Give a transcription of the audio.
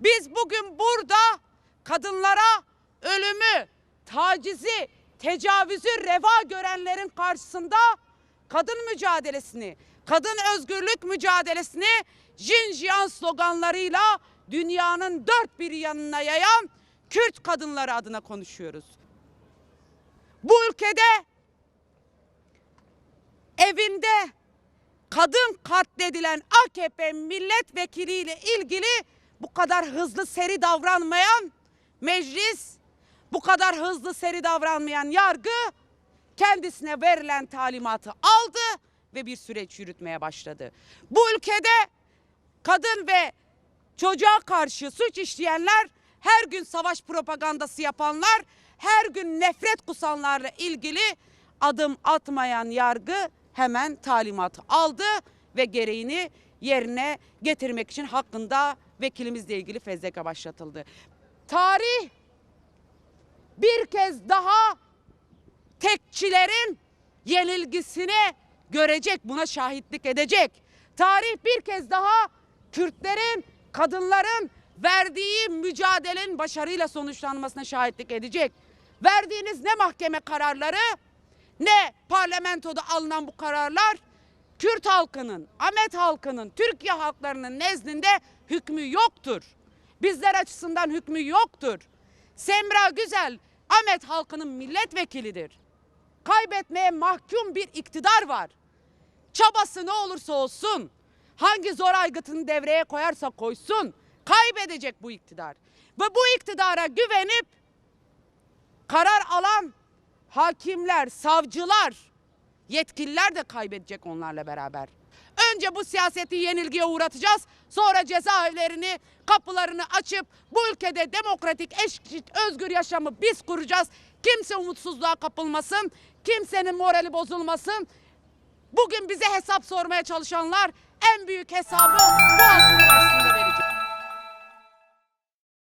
Biz bugün burada kadınlara ölümü, tacizi, tecavüzü reva görenlerin karşısında kadın mücadelesini, kadın özgürlük mücadelesini Jinjiyan sloganlarıyla dünyanın dört bir yanına yayan Kürt kadınları adına konuşuyoruz. Bu ülkede evinde kadın katledilen AKP milletvekiliyle ilgili bu kadar hızlı seri davranmayan meclis, bu kadar hızlı seri davranmayan yargı kendisine verilen talimatı aldı ve bir süreç yürütmeye başladı. Bu ülkede kadın ve çocuğa karşı suç işleyenler, her gün savaş propagandası yapanlar, her gün nefret kusanlarla ilgili adım atmayan yargı hemen talimatı aldı ve gereğini yerine getirmek için hakkında vekilimizle ilgili fezleke başlatıldı. Tarih bir kez daha tekçilerin yenilgisini görecek, buna şahitlik edecek. Tarih bir kez daha Kürtlerin, kadınların verdiği mücadelenin başarıyla sonuçlanmasına şahitlik edecek. Verdiğiniz ne mahkeme kararları ne parlamentoda alınan bu kararlar Kürt halkının, Ahmet halkının, Türkiye halklarının nezdinde hükmü yoktur. Bizler açısından hükmü yoktur. Semra Güzel Ahmet halkının milletvekilidir. Kaybetmeye mahkum bir iktidar var. Çabası ne olursa olsun, hangi zor aygıtını devreye koyarsa koysun, kaybedecek bu iktidar. Ve bu iktidara güvenip karar alan hakimler, savcılar, yetkililer de kaybedecek onlarla beraber. Önce bu siyaseti yenilgiye uğratacağız. Sonra cezaevlerini, kapılarını açıp bu ülkede demokratik, eşit, özgür yaşamı biz kuracağız. Kimse umutsuzluğa kapılmasın. Kimsenin morali bozulmasın. Bugün bize hesap sormaya çalışanlar en büyük hesabı bu halkın karşısında verecek.